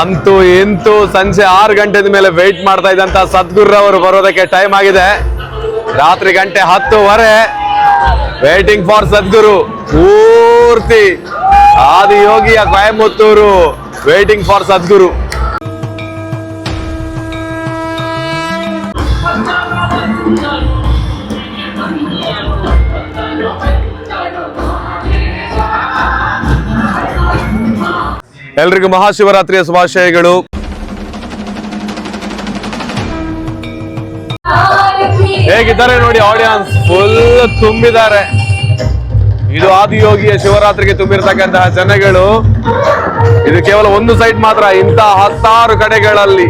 ಅಂತೂ ಇಂತೂ ಸಂಜೆ ಆರು ಗಂಟೆದ ಮೇಲೆ ವೆಯ್ಟ್ ಮಾಡ್ತಾ ಇದ್ದಂತ ಸದ್ಗುರು ಅವರು ಬರೋದಕ್ಕೆ ಟೈಮ್ ಆಗಿದೆ. ರಾತ್ರಿ ಗಂಟೆ ಹತ್ತುವರೆ. ವೇಟಿಂಗ್ ಫಾರ್ ಸದ್ಗುರು ಪೂರ್ತಿ. ಆದಿಯೋಗಿಯ ಕೊಯಮತ್ತೂರು. Waiting for Sadhguru. ಎಲ್ರಿಗೂ ಮಹಾಶಿವರಾತ್ರಿಯ ಶುಭಾಶಯಗಳು. ಹೇಗಿದ್ದಾರೆ ನೋಡಿ ಆಡಿಯನ್ಸ್ ಫುಲ್ ತುಂಬಿದ್ದಾರೆ. ಇದು ಆದಿಯೋಗಿಯ ಶಿವರಾತ್ರಿಗೆ ತುಂಬಿರ್ತಕ್ಕಂತಹ ಜನಗಳು. ಇದು ಕೇವಲ ಒಂದು ಸೈಟ್ ಮಾತ್ರ ಇಂತಹ ಹತ್ತಾರು ಕಡೆಗಳಲ್ಲಿ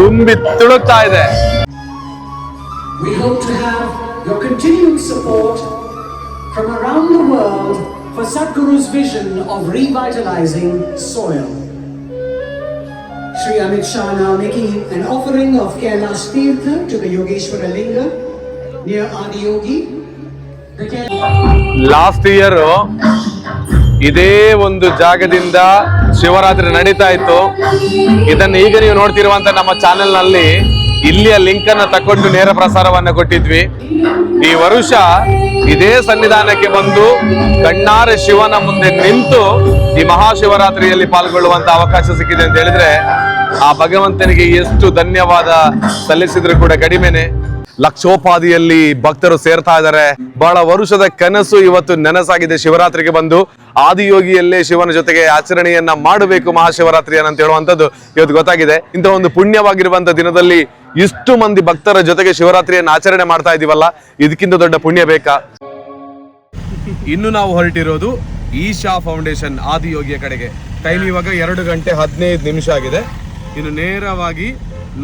ತುಂಬಿ ತುಳುಕ್ತಾ ಇದೆ. World. For Sadhguru's vision of revitalizing soil. Sri Amit Shah now making an offering of Kailash Tirtha to the Yogeshwara Linga near Adiyogi. The Kailash last year ಇದೇ ಒಂದು ಜಾಗದಿಂದ ಶಿವರಾತ್ರಿ ನಡೀತಾ ಇತ್ತು ಇದನ್ನು ಈಗ ನೀವು ನೋಡ್ತಿರುವಂತ ನಮ್ಮ ಚಾನೆಲ್ನಲ್ಲಿ ಇಲ್ಲಿಯ ಲಿಂಕ್ ಅನ್ನ ತಕೊಂಡು ನೇರ ಪ್ರಸಾರವನ್ನ ಕೊಟ್ಟಿದ್ವಿ. ಈ ವರುಷ ಇದೇ ಸನ್ನಿಧಾನಕ್ಕೆ ಬಂದು ಕಣ್ಣಾರೆ ಶಿವನ ಮುಂದೆ ನಿಂತು ಈ ಮಹಾಶಿವರಾತ್ರಿಯಲ್ಲಿ ಪಾಲ್ಗೊಳ್ಳುವಂತ ಅವಕಾಶ ಸಿಕ್ಕಿದೆ ಅಂತ ಹೇಳಿದ್ರೆ ಆ ಭಗವಂತನಿಗೆ ಎಷ್ಟು ಧನ್ಯವಾದ ಸಲ್ಲಿಸಿದ್ರು ಕೂಡ ಕಡಿಮೆನೆ. ಲಕ್ಷೋಪಾದಿಯಲ್ಲಿ ಭಕ್ತರು ಸೇರ್ತಾ ಇದ್ದಾರೆ. ಬಹಳ ವರುಷದ ಕನಸು ಇವತ್ತು ನೆನಸಾಗಿದೆ. ಶಿವರಾತ್ರಿಗೆ ಬಂದು ಆದಿಯೋಗಿಯಲ್ಲೇ ಶಿವನ ಜೊತೆಗೆ ಆಚರಣೆಯನ್ನ ಮಾಡಬೇಕು ಮಹಾಶಿವರಾತ್ರಿಯನ್ನ ಅಂತ ಹೇಳುವಂತದ್ದು ಇವತ್ತು ಗೊತ್ತಾಗಿದೆ. ಇಂಥ ಒಂದು ಪುಣ್ಯವಾಗಿರುವಂತ ದಿನದಲ್ಲಿ ಇಷ್ಟು ಮಂದಿ ಭಕ್ತರ ಜೊತೆಗೆ ಶಿವರಾತ್ರಿಯನ್ನು ಆಚರಣೆ ಮಾಡ್ತಾ ಇದೀವಲ್ಲ. ಇದಕ್ಕಿಂತ ದೊಡ್ಡ ಪುಣ್ಯ ಬೇಕಾ? ಇನ್ನು ನಾವು ಹೊರಟಿರೋದು ಈಶಾ ಫೌಂಡೇಶನ್ ಆದಿಯೋಗಿಯ ಕಡೆಗೆ. ಟೈಮ್ ಇವಾಗ ಎರಡು ಗಂಟೆ ಹದಿನೈದು ನಿಮಿಷ ಆಗಿದೆ. ಇನ್ನು ನೇರವಾಗಿ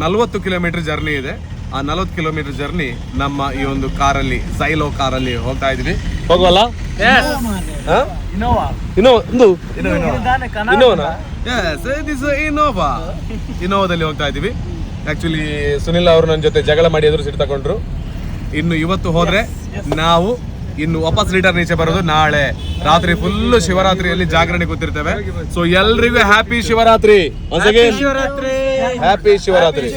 ನಲವತ್ತು ಕಿಲೋಮೀಟರ್ ಜರ್ನಿ ಇದೆ. ಆ ನಲವತ್ತು ಕಿಲೋಮೀಟರ್ ಜರ್ನಿ ನಮ್ಮ ಈ ಒಂದು ಕಾರಲ್ಲಿ ಸೈಲೋ ಕಾರಲ್ಲಿ ಹೋಗ್ತಾ ಇದೀವಿ ಹೋಗುವಲ್ಲ? ಇನೋವಾ ಒಂದು ಇನೋವಾ ಇನೋವಾ ಇನೋವಾದಲ್ಲಿ ಹೋಗ್ತಾ ಇದೀವಿ ಆಕ್ಚುಲಿ ಸುನಿಲ್ ಅವರು ನನ್ನ ಜೊತೆ ಜಗಳ ಮಾಡಿ ಎದುರು ಸಿಟ್ಟು ತಗೊಂಡ್ರು. ಇನ್ನು ಇವತ್ತು ಹೋದ್ರೆ ನಾವು ಇನ್ನು ವಾಪಸ್ ರಿಟರ್ನ್ ಈಚೆ ಬರೋದು ನಾಳೆ. ರಾತ್ರಿ ಫುಲ್ ಶಿವರಾತ್ರಿಯಲ್ಲಿ ಜಾಗರಣೆ ಕೂತಿರ್ತೇವೆ. ಸೊ ಎಲ್ರಿಗೂ happy Shivaratri. Happy Shivaratri.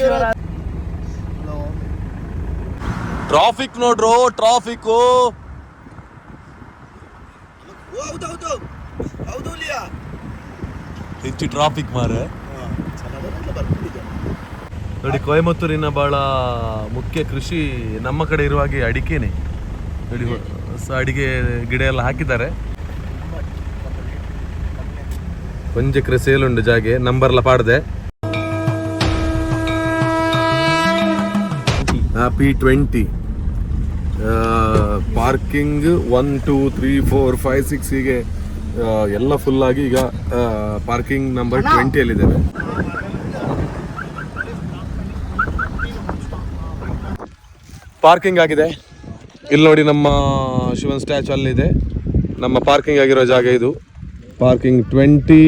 Traffic ನೋಡ್ರು traffic ಹೌದೌದು ಹೌದು ಲಿಯಾ ಹೆಚ್ಚು ಟ್ರಾಫಿಕ್ ಮಾರೆ. ನೋಡಿ ಕೊಯಮತ್ತೂರಿನ ಬಹಳ ಮುಖ್ಯ ಕೃಷಿ ನಮ್ಮ ಕಡೆ ಇರುವ ಹಾಗೆ ಅಡಿಕೆನೆ. ನೋಡಿ ಅಡಿಕೆ ಗಿಡ ಎಲ್ಲ ಹಾಕಿದ್ದಾರೆ. ಕೊಂಚಕ್ರೆ ಸೇಲುಂಡು ಜಾಗೆ ನಂಬರ್ಲ ಪಾಡ್ದೆ. P twenty parking one two three four five six ಹೀಗೆ ಎಲ್ಲ ಫುಲ್ ಆಗಿ ಈಗ ಪಾರ್ಕಿಂಗ್ ನಂಬರ್ ಟ್ವೆಂಟಿಯಲ್ಲಿದ್ದೇವೆ ಪಾರ್ಕಿಂಗ್ ಆಗಿದೆ. ಇಲ್ಲಿ ನೋಡಿ ನಮ್ಮ ಶಿವನ್ ಸ್ಟ್ಯಾಚು ಅಲ್ಲಿದೆ ನಮ್ಮ ಪಾರ್ಕಿಂಗ್ ಆಗಿರೋ ಜಾಗ ಇದು. ಪಾರ್ಕಿಂಗ್ ಟ್ವೆಂಟಿ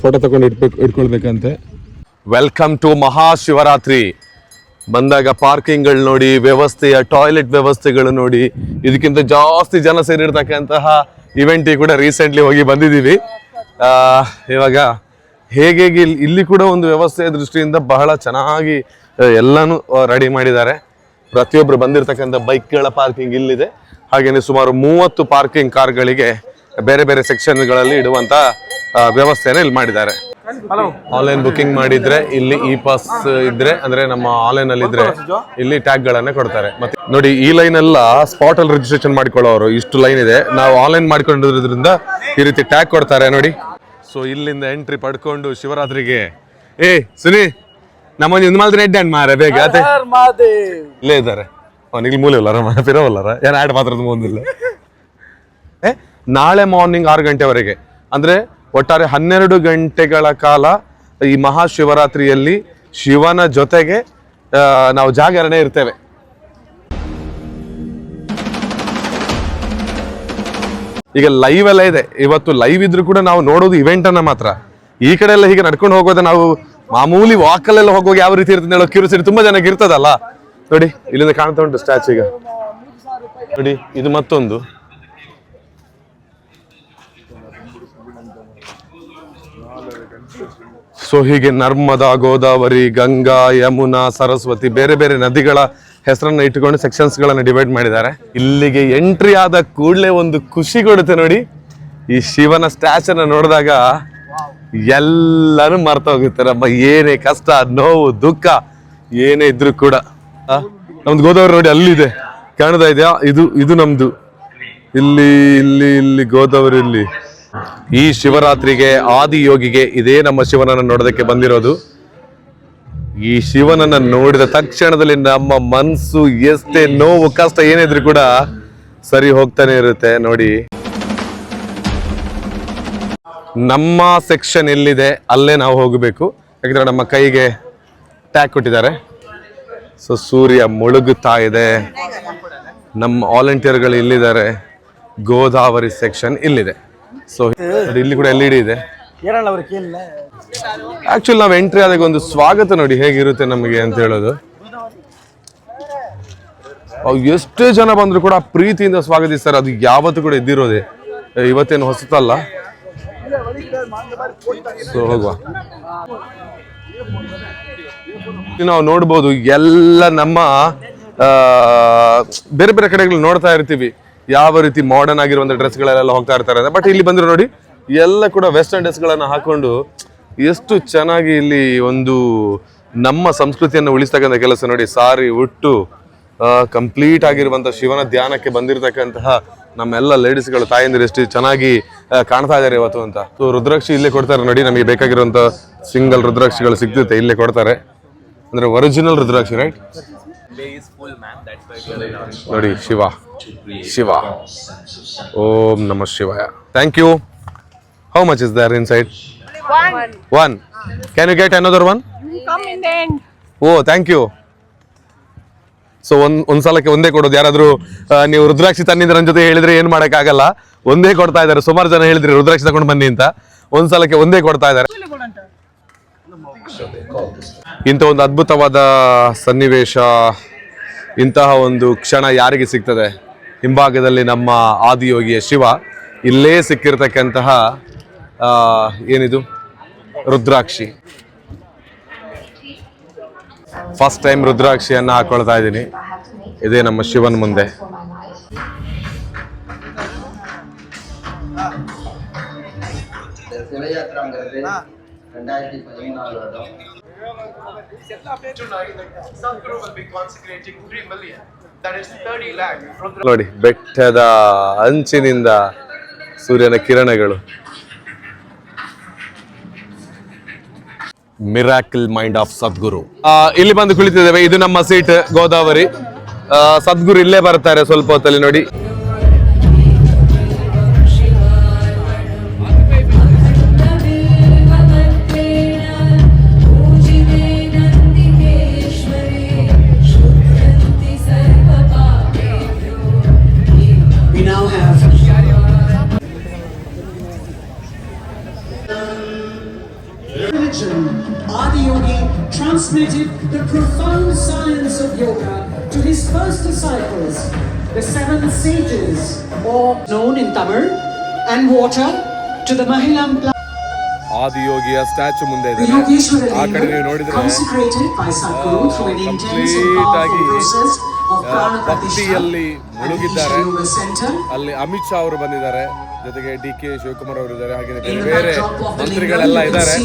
ಫೋಟೋ ತಗೊಂಡು ಇಟ್ಬೇಕು ಇಟ್ಕೊಳ್ಬೇಕಂತೆ. ವೆಲ್ಕಮ್ ಟು ಮಹಾಶಿವರಾತ್ರಿ ಬಂದಾಗ ಪಾರ್ಕಿಂಗ್ಗಳು ನೋಡಿ, ವ್ಯವಸ್ಥೆಯ ಟಾಯ್ಲೆಟ್ ವ್ಯವಸ್ಥೆಗಳು ನೋಡಿ, ಇದಕ್ಕಿಂತ ಜಾಸ್ತಿ ಜನ ಸೇರಿರ್ತಕ್ಕಂತಹ ಇವೆಂಟಿಗೆ ಕೂಡ ರೀಸೆಂಟ್ಲಿ ಹೋಗಿ ಬಂದಿದ್ದೀವಿ. ಇವಾಗ ಹೇಗೆ ಇಲ್ಲಿ- ಕೂಡ ಒಂದು ವ್ಯವಸ್ಥೆಯ ದೃಷ್ಟಿಯಿಂದ ಬಹಳ ಚೆನ್ನಾಗಿ ಎಲ್ಲನೂ ರೆಡಿ ಮಾಡಿದ್ದಾರೆ. ಪ್ರತಿಯೊಬ್ಬರು ಬಂದಿರತಕ್ಕಂಥ ಬೈಕ್ಗಳ ಪಾರ್ಕಿಂಗ್ ಇಲ್ಲಿದೆ. ಹಾಗೇನೆ ಸುಮಾರು ಮೂವತ್ತು ಪಾರ್ಕಿಂಗ್ ಕಾರ್ಗಳಿಗೆ ಬೇರೆ ಬೇರೆ ಸೆಕ್ಷನ್ಗಳಲ್ಲಿ ಇಡುವಂತ ವ್ಯವಸ್ಥೆಯನ್ನು ಇಲ್ಲಿ ಮಾಡಿದ್ದಾರೆ. ಆನ್ಲೈನ್ ಬುಕಿಂಗ್ ಮಾಡಿದ್ರೆ ಇಲ್ಲಿ ಇ ಪಾಸ್ ಇದ್ರೆ ಅಂದ್ರೆ ನಮ್ಮ ಆನ್ಲೈನ್ ಅಲ್ಲಿ ಇದ್ರೆ ಇಲ್ಲಿ ಟ್ಯಾಗ್ ಗಳನ್ನ ಕೊಡ್ತಾರೆ. ಮತ್ತೆ ನೋಡಿ ಈ ಲೈನ್ ಎಲ್ಲ ಸ್ಪಾಟ್ ಅಲ್ಲಿ ರಿಜಿಸ್ಟ್ರೇಷನ್ ಮಾಡ್ಕೊಳ್ಳೋರು ಇಷ್ಟು ಲೈನ್ ಇದೆ. ನಾವು ಆನ್ಲೈನ್ ಮಾಡ್ಕೊಂಡಿರೋದ್ರಿಂದ ಈ ರೀತಿ ಟ್ಯಾಗ್ ಕೊಡ್ತಾರೆ ನೋಡಿ. ಸೊ ಇಲ್ಲಿಂದ ಎಂಟ್ರಿ ಪಡ್ಕೊಂಡು ಶಿವರಾತ್ರಿಗೆ. ಏ ಸುನಿ ನಮ್ಮೊಂದು ಇದು ಮಾಲ್ದ್ರೆ ಎಡ್ಡೆ ಮಾರೆ ಬೇಗ ಇಲ್ಲೇ ಇದ್ದಾರೆ. ಅವನಿಗೆ ಮೂಲೆ ಇಲ್ಲಾರ ಪಿರವಲ್ಲಾರ? ಏನು ಆಡ್ ಮಾತ್ರದ ಮುಂದಿಲ್ಲ. ಏ ನಾಳೆ ಮಾರ್ನಿಂಗ್ ಆರು ಗಂಟೆವರೆಗೆ. ಅಂದ್ರೆ ಒಟ್ಟಾರೆ ಹನ್ನೆರಡು ಗಂಟೆಗಳ ಕಾಲ ಈ ಮಹಾಶಿವರಾತ್ರಿಯಲ್ಲಿ ಶಿವನ ಜೊತೆಗೆ ನಾವು ಜಾಗರಣೆ ಇರ್ತೇವೆ. ಈಗ ಲೈವ್ ಎಲ್ಲ ಇದೆ. ಇವತ್ತು ಲೈವ್ ಇದ್ರೂ ಕೂಡ ನಾವು ನೋಡೋದು ಇವೆಂಟ್ ಅನ್ನ ಮಾತ್ರ. ಈ ಕಡೆ ಎಲ್ಲ ಹೀಗೆ ನಡ್ಕೊಂಡು ಹೋಗೋದು ನಾವು ಮಾಮೂಲಿ ವಾಕಲ್ಲೆಲ್ಲ ಹೋಗುವಾಗ ಯಾವ ರೀತಿ ಇರ್ತದೆ ಹೇಳೋ ಕಿರುಸಿರಿ ತುಂಬಾ ಜನಕ್ಕೆ ಇರ್ತದಲ್ಲ. ನೋಡಿ, ಇಲ್ಲಿಂದ ಕಾಣ್ತಾ ಉಂಟು ಸ್ಟ್ಯಾಚು ಈಗ. ನೋಡಿ, ಇದು ಮತ್ತೊಂದು. ಸೊ ಹೀಗೆ ನರ್ಮದಾ ಗೋದಾವರಿ, ಗಂಗಾ, ಯಮುನಾ, ಸರಸ್ವತಿ ಬೇರೆ ಬೇರೆ ನದಿಗಳ ಹೆಸರನ್ನ ಇಟ್ಟುಕೊಂಡು ಸೆಕ್ಷನ್ಸ್ ಗಳನ್ನ ಡಿವೈಡ್ ಮಾಡಿದ್ದಾರೆ. ಇಲ್ಲಿಗೆ ಎಂಟ್ರಿ ಆದ ಕೂಡಲೇ ಒಂದು ಖುಷಿ ಕೊಡುತ್ತೆ ನೋಡಿ. ಈ ಶಿವನ ಸ್ಟ್ಯಾಚನ್ನ ನೋಡಿದಾಗ ಎಲ್ಲರೂ ಮರ್ತ ಹೋಗುತ್ತೆ. ನಮ್ಮ ಏನೇ ಕಷ್ಟ, ನೋವು, ದುಃಖ, ಏನೇ ಇದ್ರೂ ಕೂಡ. ನಮ್ದು ಗೋದಾವರಿ ನೋಡಿ ಅಲ್ಲಿದೆ. ಕಾಣ್ತಾ ಇದೆಯಾ? ಇದು ಇದು ನಮ್ದು. ಇಲ್ಲಿ ಇಲ್ಲಿ ಇಲ್ಲಿ ಗೋದಾವರಿ, ಇಲ್ಲಿ. ಈ ಶಿವರಾತ್ರಿಗೆ ಆದಿಯೋಗಿಗೆ ಇದೇ ನಮ್ಮ ಶಿವನನ್ನು ನೋಡೋದಕ್ಕೆ ಬಂದಿರೋದು. ಈ ಶಿವನನ್ನ ನೋಡಿದ ತಕ್ಷಣದಲ್ಲಿ ನಮ್ಮ ಮನಸ್ಸು ಎಷ್ಟೇ ನೋವು, ಕಷ್ಟ ಏನಿದ್ರು ಕೂಡ ಸರಿ ಹೋಗ್ತಾನೆ ಇರುತ್ತೆ. ನೋಡಿ. ನಮ್ಮ ಸೆಕ್ಷನ್ ಎಲ್ಲಿದೆ? ಅಲ್ಲೇ ನಾವು ಹೋಗಬೇಕು. ಯಾಕಂದ್ರೆ ನಮ್ಮ ಕೈಗೆ ಟ್ಯಾಗ್ ಕೊಟ್ಟಿದ್ದಾರೆ. ಸೊ ಸೂರ್ಯ ಮುಳುಗುತ್ತಾ ಇದೆ. ನಮ್ಮ ವಾಲಂಟಿಯರ್ಗಳು ಇಲ್ಲಿದ್ದಾರೆ. ಗೋದಾವರಿ ಸೆಕ್ಷನ್ ಇಲ್ಲಿದೆ. ಸೊ ಇಲ್ಲಿ ಕೂಡ ಎಲ್ ಇದೆ. ಏನಲ್ಲ ಅವ್ರ ಕೇಳಿಲ್ಲ ಆಕ್ಚುಲಿ ನಾವು ಎಂಟ್ರಿ ಆದಾಗ ಒಂದು ಸ್ವಾಗತ ನೋಡಿ ಹೇಗಿರುತ್ತೆ ನಮಗೆ ಅಂತ ಹೇಳೋದು. ಎಷ್ಟು ಜನ ಬಂದ್ರು ಕೂಡ ಪ್ರೀತಿಯಿಂದ ಸ್ವಾಗತಿಸ್ತಾರೆ. ಅದು ಯಾವತ್ತು ಕೂಡ ಇದ್ದಿರೋದೆ. ಇವತ್ತೇನು ಹೊಸತಲ್ಲ. ಸೊ ಹೋಗುವ. ನಾವು ನೋಡ್ಬೋದು ಎಲ್ಲ ನಮ್ಮ ಬೇರೆ ಬೇರೆ ಕಡೆಗಳು ನೋಡ್ತಾ ಇರ್ತೀವಿ. ಯಾವ ರೀತಿ ಮಾಡರ್ನ್ ಆಗಿರುವಂತ ಡ್ರೆಸ್ಗಳೆಲ್ಲ ಹೋಗ್ತಾ ಇರ್ತಾರೆ ಬಟ್ ಇಲ್ಲಿ ಬಂದ್ರೆ ನೋಡಿ, ಎಲ್ಲ ಕೂಡ ವೆಸ್ಟರ್ನ್ ಡ್ರೆಸ್ಗಳನ್ನ ಹಾಕೊಂಡು ಎಷ್ಟು ಚೆನ್ನಾಗಿ ಇಲ್ಲಿ ಒಂದು ನಮ್ಮ ಸಂಸ್ಕೃತಿಯನ್ನು ಉಳಿಸ್ತಕ್ಕಂಥ ಕೆಲಸ ನೋಡಿ, ಸಾರಿ ಉಟ್ಟು ಕಂಪ್ಲೀಟ್ ಆಗಿರುವಂತ ಶಿವನ ಧ್ಯಾನಕ್ಕೆ ಬಂದಿರತಕ್ಕಂತಹ ನಮ್ಮೆಲ್ಲ ಲೇಡೀಸ್ಗಳು ತಾಯಂದಿರು ಎಷ್ಟು ಚೆನ್ನಾಗಿ ಕಾಣ್ತಾ ಇದ್ದಾರೆ ಇವತ್ತು ಅಂತ. ಸೊ ರುದ್ರಾಕ್ಷಿ ಇಲ್ಲೇ ಕೊಡ್ತಾರೆ ನೋಡಿ, ನಮಗೆ ಬೇಕಾಗಿರುವಂಥ ಸಿಂಗಲ್ ರುದ್ರಾಕ್ಷಿಗಳು ಸಿಗ್ತೈತೆ, ಇಲ್ಲೇ ಕೊಡ್ತಾರೆ. ಅಂದ್ರೆ ಒರಿಜಿನಲ್ ರುದ್ರಾಕ್ಷಿ ರೈಟ್ ನೋಡಿ ಶಿವ. ಶಿವ. ಓಂ ನಮ ಶಿವಾಯ. Thank you how much is there inside One. One can you get another one Come in the end. Oh thank you so ಒಂದ್ ಒಂದ್ ಸಲಕ್ಕೆ ಒಂದೇ ಕೊಡೋದು. ಯಾರಾದ್ರೂ ನೀವು ರುದ್ರಾಕ್ಷಿ ತನ್ನಿಂದ ನನ್ನ ಜೊತೆ ಹೇಳಿದ್ರೆ ಏನ್ ಮಾಡಕ್ಕಾಗಲ್ಲ. ಒಂದೇ ಕೊಡ್ತಾ ಇದ್ದಾರೆ. ಸುಮಾರು ಜನ ಹೇಳಿದ್ರಿ ರುದ್ರಾಕ್ಷಿ ತಗೊಂಡು ಬನ್ನಿ ಅಂತ. ಒಂದ್ ಸಲಕ್ಕೆ ಒಂದೇ ಕೊಡ್ತಾ ಇದ್ದಾರೆ. ಇಂಥ ಒಂದು ಅದ್ಭುತವಾದ ಸನ್ನಿವೇಶ ಇಂತಹ ಒಂದು ಕ್ಷಣ ಯಾರಿಗೆ ಸಿಗ್ತದೆ? ಹಿಂಭಾಗದಲ್ಲಿ ನಮ್ಮ ಆದಿಯೋಗಿಯ ಶಿವ ಇಲ್ಲೇ ಸಿಕ್ಕಿರ್ತಕ್ಕಂತಹ ಏನಿದು? ರುದ್ರಾಕ್ಷಿ. ಫಸ್ಟ್ ಟೈಮ್ ರುದ್ರಾಕ್ಷಿಯನ್ನು ಹಾಕೊಳ್ತಾ ಇದ್ದೀನಿ. ಇದೇ ನಮ್ಮ ಶಿವನ್ ಮುಂದೆ. ನೋಡಿ, ಬೆಟ್ಟದ ಅಂಚಿನಿಂದ ಸೂರ್ಯನ ಕಿರಣಗಳು. ಮಿರಾಕಲ್ ಮೈಂಡ್ ಆಫ್ ಸದ್ಗುರು ಇಲ್ಲಿ ಬಂದು ಕುಳಿತಿದ್ದೇವೆ. ಇದು ನಮ್ಮ ಸೀಟ್ ಗೋದಾವರಿ ಸದ್ಗುರು ಇಲ್ಲೇ ಬರ್ತಾರೆ ಸ್ವಲ್ಪ ಹೊತ್ತಲ್ಲಿ ನೋಡಿ. Transmitted the profound science of yoga to his first disciples, the seven sages, or known in Tamil, and water to the Mahilam plant. ಆದಿಯೋಗಿಯ ಸ್ಟ್ಯಾಚು ಮುಂದೆ The ಇದೆ ಆ ಕಡೆ ನೀವು ನೋಡಿದ್ರೆ ಕಂಪ್ಲೀಟ್ ಆಗಿ ಭಕ್ತಿಯಲ್ಲಿ ಮುಳುಗಿದ್ದಾರೆ. ಅಲ್ಲಿ ಅಮಿತ್ ಶಾ ಅವರು ಬಂದಿದ್ದಾರೆ ಜೊತೆಗೆ ಡಿ ಕೆ ಶಿವಕುಮಾರ್ ಅವರು ಇದ್ದಾರೆ ಹಾಗೆ ಬೇರೆ ಬೇರೆ ಮಂತ್ರಿಗಳೆಲ್ಲ ಇದ್ದಾರೆ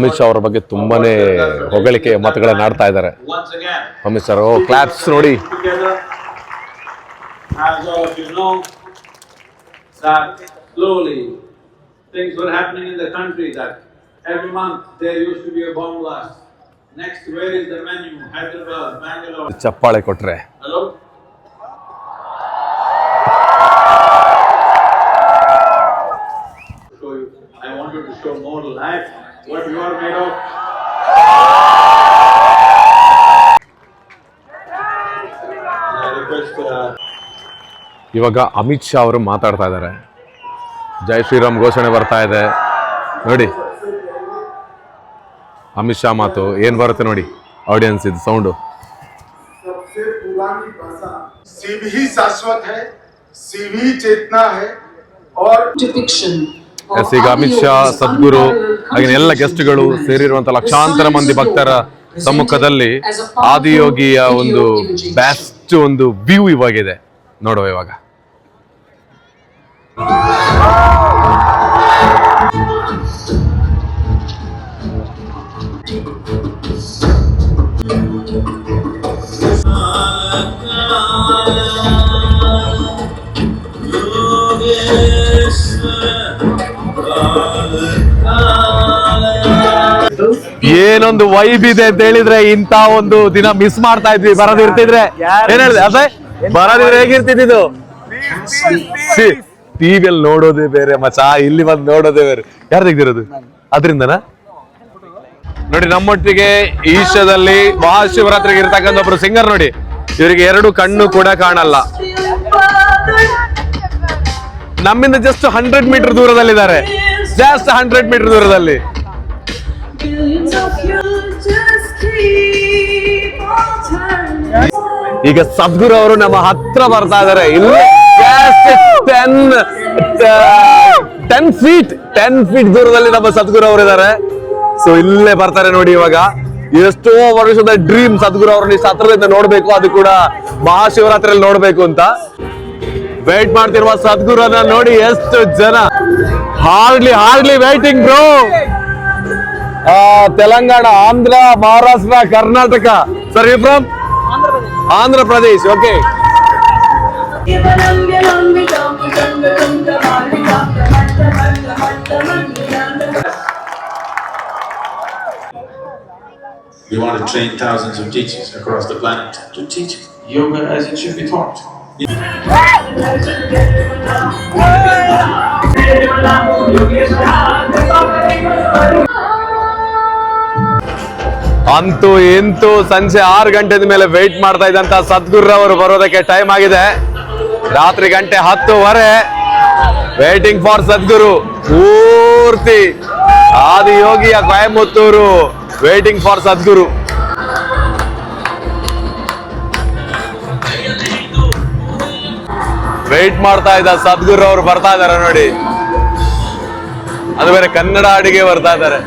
ಅಮಿತ್ ಶಾ ಅವರ ಬಗ್ಗೆ ತುಂಬಾನೇ ಹೊಗಳಿಕೆ ಮಾತುಗಳನ್ನ ಆಡ್ತಾ ಇದ್ದಾರೆ ಅಮಿತ್ ಶಾ ಓ ಕ್ಲಾಪ್ಸ್ ನೋಡಿ things were happening in the country that every month there used to be a bomb blast. Next, where is the menu? Hyderabad, Bangalore. ಚಪ್ಪಾಳೆ ಕೊಟ್ರೆ ಇವಾಗ ಅಮಿತ್ ಶಾ ಅವರು ಮಾತಾಡ್ತಾ ಇದ್ದಾರೆ ಜೈ ಶ್ರೀರಾಮ್ ಘೋಷಣೆ ಬರ್ತಾ ಇದೆ ನೋಡಿ ಅಮಿತ್ ಶಾ ಮಾತು ಏನ್ ಬರುತ್ತೆ ನೋಡಿ ಆಡಿಯನ್ಸ್ ಇದು ಸೌಂಡು सबसे पुरानी भाषा शिव ही शाश्वत है शिव ही चेतना है और depiction of ಎಸ್ ಈಗ ಅಮಿತ್ ಶಾ Adiyogi's ಸದ್ಗುರು unparalleled ಹಾಗೆ ಎಲ್ಲ contribution ಗೆಸ್ಟ್ಗಳು to yoga. ಸೇರಿರುವಂತ The ಲಕ್ಷಾಂತರ science ಮಂದಿ of ಭಕ್ತರ yoga ಸಮ್ಮುಖದಲ್ಲಿ presented as a powerful ಆದಿಯೋಗಿಯ video ಒಂದು imaging ಬೆಸ್ಟ್ ಒಂದು ವ್ಯೂ ಇವಾಗಿದೆ ನೋಡುವ ಇವಾಗ. ಏನೊಂದು ವೈಬ್ ಇದೆ ಅಂತ ಹೇಳಿದ್ರೆ ಇಂತ ಒಂದು ದಿನ ಮಿಸ್ ಮಾಡ್ತಾ ಇದ್ವಿ. ಬರೋದಿರ್ತಿದ್ರೆ. ಏನ್ ಹೇಳಿದೆ ಅದೇ ಬರೋದಿದ್ರೆ ಹೇಗಿರ್ತಿದ್ದು ಟಿವಿಯಲ್ಲಿ ನೋಡೋದೇ ಬೇರೆ ಮಚಾ ಇಲ್ಲಿ ಬಂದು ನೋಡೋದೇ ಬೇರೆ. ಯಾರು ತೆಗ್ದಿರೋದು? ಅದರಿಂದನಾ? ನೋಡಿ, ನಮ್ಮೊಟ್ಟಿಗೆ ಈಶದಲ್ಲಿ ಮಹಾಶಿವರಾತ್ರಿಗೆ ಇರ್ತಕ್ಕಂಥ ಒಬ್ರು ಸಿಂಗರ್ ನೋಡಿ. ಇವರಿಗೆ ಎರಡು ಕಣ್ಣು ಕೂಡ ಕಾಣಲ್ಲ. ನಮ್ಮಿಂದ ಜಸ್ಟ್ ಹಂಡ್ರೆಡ್ ಮೀಟರ್ ದೂರದಲ್ಲಿದ್ದಾರೆ. ಜಸ್ಟ್ ಹಂಡ್ರೆಡ್ ಮೀಟರ್ ದೂರದಲ್ಲಿ. ಈಗ ಸದ್ಗುರು ಅವರು ನಮ್ಮ ಹತ್ರ ಬರ್ತಾ ಇದಾರೆ. ಇಲ್ಲಿ ten ten feet ten feet ದೂರದಲ್ಲಿ ನಮ್ಮ ಸದ್ಗುರು ಅವರು ಇದಾರೆ. ಸೊ ಇಲ್ಲೇ ಬರ್ತಾರೆ ನೋಡಿ ಇವಾಗ. ಎಷ್ಟೋ ವರ್ಷದ ಡ್ರೀಮ್ ಸದ್ಗುರು ಅವ್ರನ್ನ ಇಷ್ಟು ಹತ್ರದಿಂದ ನೋಡ್ಬೇಕು, ಅದು ಕೂಡ ಮಹಾಶಿವರಾತ್ರಿಯಲ್ಲಿ ನೋಡ್ಬೇಕು ಅಂತ. ವೇಟ್ ಮಾಡ್ತಿರುವ ಸದ್ಗುರುನ ನೋಡಿ ಎಷ್ಟು ಜನ. Hardly hardly waiting bro Telangana, Andhra, Maharashtra, Karnataka. Sir ಇಬ್ರಾಮ್ Andhra Pradesh, okay. We want to train thousands of teachers across the planet to teach yoga as it should be taught. Yeah. ಅಂತೂ ಇಂತೂ ಸಂಜೆ ಆರು ಗಂಟೆದ ಮೇಲೆ weight ಮಾಡ್ತಾ ಇದ್ದಂತ ಸದ್ಗುರು ಅವರು ಬರೋದಕ್ಕೆ time ಆಗಿದೆ. ರಾತ್ರಿ ಗಂಟೆ ಹತ್ತುವರೆ. ವೇಟಿಂಗ್ ಫಾರ್ ಸದ್ಗುರು ಪೂರ್ತಿ. ಆದಿಯೋಗಿಯ Coimbatore waiting for Sadhguru. Wait ಮಾಡ್ತಾ ಇದ್ದ ಸದ್ಗುರು ಅವರು ಬರ್ತಾ ಇದಾರೆ ನೋಡಿ. ಅದು ಬೇರೆ ಕನ್ನಡ ಅಡಿಗೆ ಬರ್ತಾ ಇದ್ದಾರೆ.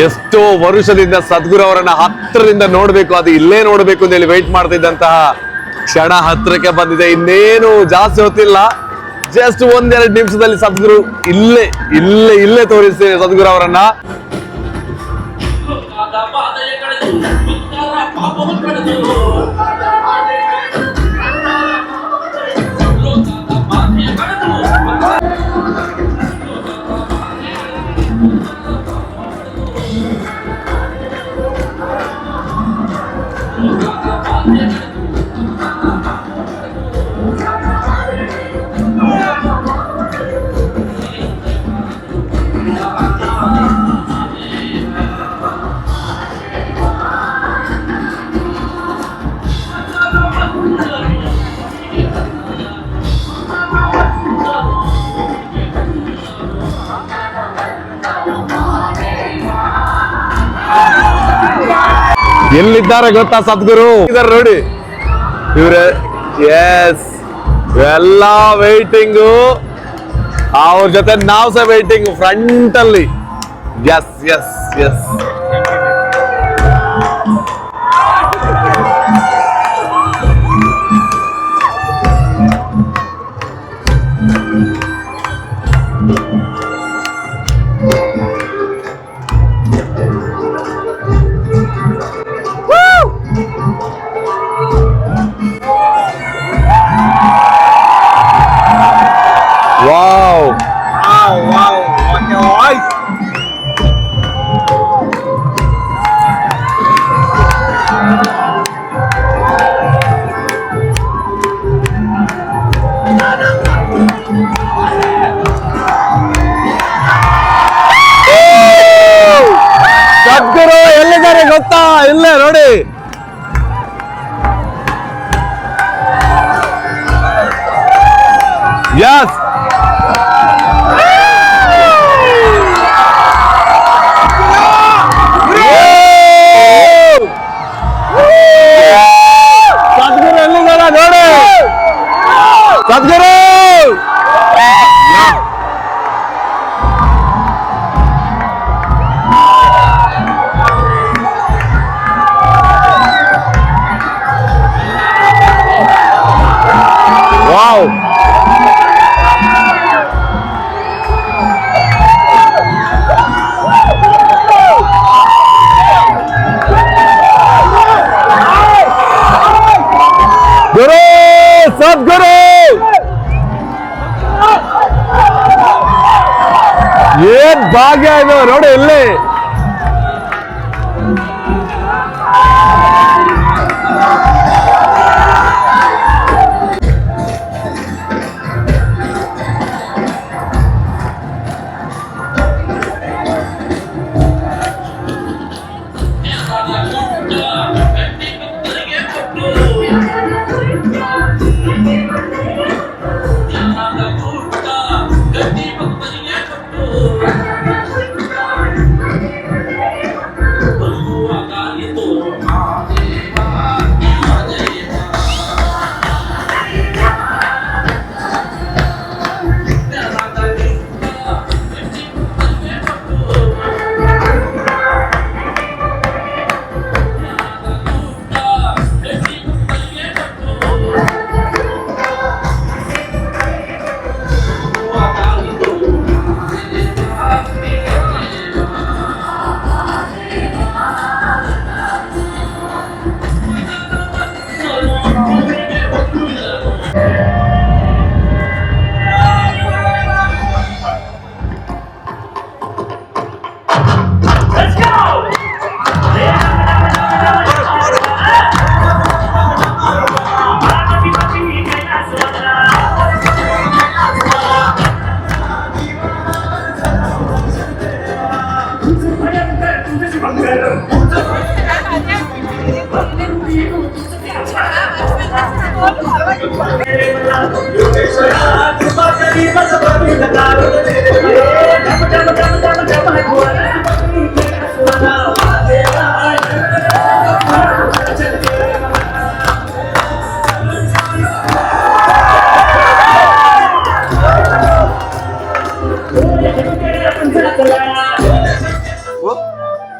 ಎಷ್ಟೋ ವರುಷದಿಂದ ಸದ್ಗುರು ಅವರನ್ನ ಹತ್ತಿರದಿಂದ ನೋಡ್ಬೇಕು, ಅದು ಇಲ್ಲೇ ನೋಡ್ಬೇಕು ಅಂತ ಹೇಳಿ ವೆಯ್ಟ್ ಮಾಡ್ತಿದ್ದಂತಹ ಕ್ಷಣ ಹತ್ತಿರಕ್ಕೆ ಬಂದಿದೆ. ಇನ್ನೇನು ಜಾಸ್ತಿ ಹೊತ್ತಿಲ್ಲ. ಜಸ್ಟ್ ಒಂದೆರಡು ನಿಮಿಷದಲ್ಲಿ ಸದ್ಗುರು ಇಲ್ಲೇ ಇಲ್ಲೇ ಇಲ್ಲೇ ತೋರಿಸ್ತೇನೆ ಸದ್ಗುರು ಅವರನ್ನ. ಎಲ್ಲಿದ್ದಾರೆ ಗೊತ್ತಾ ಸದ್ಗುರು? ಇದಾರೆ ನೋಡಿ. ಇವ್ರೆ ಎಸ್ ಎಲ್ಲ ವೈಟಿಂಗು ಅವ್ರ ಜೊತೆ ನಾವು ಸಹ ವೈಟಿಂಗ್ ಫ್ರಂಟ್ ಅಲ್ಲಿ. ಎಸ್ ಎಸ್ ಎಸ್ ಏನ್ ಭಾಗ್ಯ ಇದು? ನೋಡಿ ಇಲ್ಲಿ.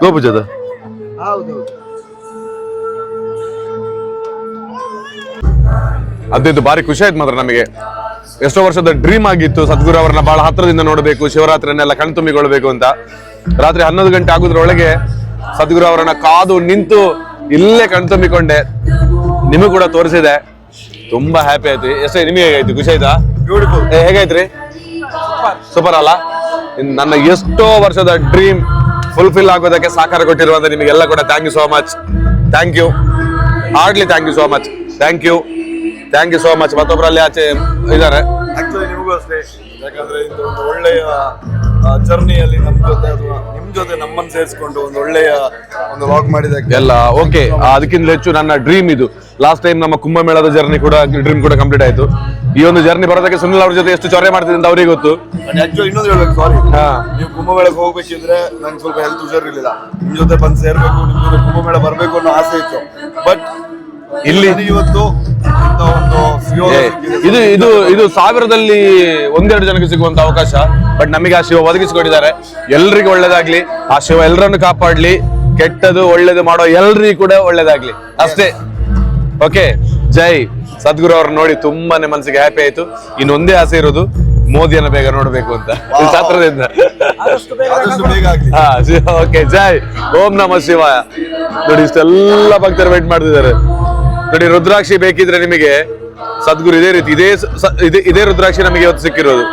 ಗೋಪುಜದ? ಹೌದು. ಅದಿದ್ದು ಭಾರಿ ಖುಷಿ ಆಯ್ತು ಮಾತ್ರ ನಮಗೆ. ಎಷ್ಟೋ ವರ್ಷದ ಡ್ರೀಮ್ ಆಗಿತ್ತು ಸದ್ಗುರು ಅವರನ್ನ ಬಹಳ ಹತ್ರದಿಂದ ನೋಡಬೇಕು ಶಿವರಾತ್ರಿಯನ್ನೆಲ್ಲ ಕಣ್ತುಂಬಿಕೊಳ್ಬೇಕು ಅಂತ. ರಾತ್ರಿ ಹನ್ನೊಂದು ಗಂಟೆ ಆಗುದ್ರೊಳಗೆ ಸದ್ಗುರು ಅವರನ್ನ ಕಾದು ನಿಂತು ಇಲ್ಲೇ ಕಣ್ತುಂಬಿಕೊಂಡೆ ನಿಮಗೂ ಕೂಡ ತೋರಿಸಿದೆ. ತುಂಬಾ ಹ್ಯಾಪಿ ಆಯ್ತು. ಎಷ್ಟೇ ನಿಮಗೆ ಹೇಗಾಯ್ತು? ಖುಷಿ ಆಯ್ತಾ? ಹೇಗಾಯ್ತ್ರಿ? ಸೂಪರ್ ಅಲ್ಲ? ನನ್ನ ಎಷ್ಟೋ ವರ್ಷದ ಡ್ರೀಮ್ ಫುಲ್ಫಿಲ್ ಆಗೋದಕ್ಕೆ ಸಹಕಾರ ಕೊಟ್ಟಿರುವಂತ ನಿಮಗೆಲ್ಲ ಕೂಡ thank you so much thank you hardly thank you so much thank you thank you so much ಮತ್ತೊಬ್ಬರಲ್ಲಿ ಆಚೆ ಇದ್ದಾರೆ. ಆಕ್ಚುಲಿ ನಿಮಗೂ ಅಷ್ಟೇ. ಯಾಕಂದ್ರೆ ಇದು ಒಂದು ಒಳ್ಳೆಯ ಜರ್ನಿಯಲ್ಲಿ ನಮ್ಮ ಜೊತೆ ಅಥವಾ ನಿಮ್ ಜೊತೆ ನಮ್ಮನ್ನು ಸೇರಿಸ್ಕೊಂಡು ಒಂದು ಒಳ್ಳೆಯ ಒಂದು ವಾಕ್ ಮಾಡಿದಕ್ಕೆ ಎಲ್ಲ ಓಕೆ ಅದಕ್ಕಿಂತ ಹೆಚ್ಚು ನನ್ನ ಡ್ರೀಮ್ ಇದು. ಲಾಸ್ಟ್ ಟೈಮ್ ನಮ್ಮ ಕುಂಭಮೇಳದ ಜರ್ನಿ ಕೂಡ ಡ್ರೀಮ್ ಕೂಡ ಕಂಪ್ಲೀಟ್ ಆಯ್ತು. ಈ ಒಂದು ಜರ್ನಿ ಬರೋದಕ್ಕೆ ಸುನಿಲ್ ಅವ್ರ ಜೊತೆ ಎಷ್ಟು ಚೊರೆ ಮಾಡ್ತಿದೆ ಅಂತ ಅವರಿಗೆ ಗೊತ್ತು. ಆಕ್ಚುಲಿ ಇನ್ನೊಂದು ಹೇಳ್ಬೇಕು ಸಾರಿ ಹಾ. ನೀವು ಕುಂಭಮೇಳಕ್ಕೆ ಹೋಗ್ಬೇಕಿದ್ರೆ ನಂಗೆ ಸ್ವಲ್ಪ ಹೆಲ್ತ್ ಹುಷಾರಿರ್ಲಿಲ್ಲ. ನಿಮ್ ಜೊತೆ ಬಂದು ಸೇರ್ಬೇಕು ನಿಮ್ ಜೊತೆ ಕುಂಭಮೇಳ ಬರ್ಬೇಕು ಅನ್ನೋ ಆಸೆ ಇತ್ತು. ಬಟ್ ಇಲ್ಲಿ- ಇವತ್ತು ಇಂಥ ಒಂದು ಸಿಕ್ಕಿದೆ. ಇದು ಇದು ಇದು ಸಾವಿರದಲ್ಲಿ ಒಂದೆರಡು ಜನಕ್ಕೆ ಸಿಗುವಂತ ಅವಕಾಶ. ಬಟ್ ನಮಗೆ ಆ ಶಿವ ಒದಗಿಸಿಕೊಟ್ಟಿದ್ದಾರೆ. ಎಲ್ರಿಗೂ ಒಳ್ಳೇದಾಗ್ಲಿ. ಆ ಶಿವ ಎಲ್ಲರನ್ನು ಕಾಪಾಡ್ಲಿ. ಕೆಟ್ಟದು ಒಳ್ಳೇದು ಮಾಡೋ ಎಲ್ರಿಗೂ ಕೂಡ ಒಳ್ಳೇದಾಗ್ಲಿ. ಅಷ್ಟೇ. ಓಕೆ ಜೈ. ಸದ್ಗುರು ಅವ್ರು ನೋಡಿ ತುಂಬಾನೇ ಮನಸ್ಸಿಗೆ ಹ್ಯಾಪಿ ಆಯ್ತು. ಇನ್ನೊಂದೇ ಆಸೆ ಇರೋದು ಮೋದಿಯನ್ನ ಬೇಗ ನೋಡ್ಬೇಕು ಅಂತ. ಛಾತ್ರದಿಂದ ಆದಷ್ಟು ಬೇಗ ಆಗ್ಲಿ. ಹಾ ಓಕೆ ಜೈ. ಓಂ ನಮ ಶಿವಾಯ. ನೋಡಿ ಇಷ್ಟೆಲ್ಲ ಭಕ್ತರು ವೇಟ್ ಮಾಡ್ತಿದ್ದಾರೆ. ನೋಡಿ ರುದ್ರಾಕ್ಷಿ ಬೇಕಿದ್ರೆ ನಿಮಗೆ ಸದ್ಗುರು ಇದೇ ರೀತಿ ಇದೇ ಇದೇ ರುದ್ರಾಕ್ಷಿ ನಮಗೆ ಇವತ್ತು ಸಿಕ್ಕಿರೋದು.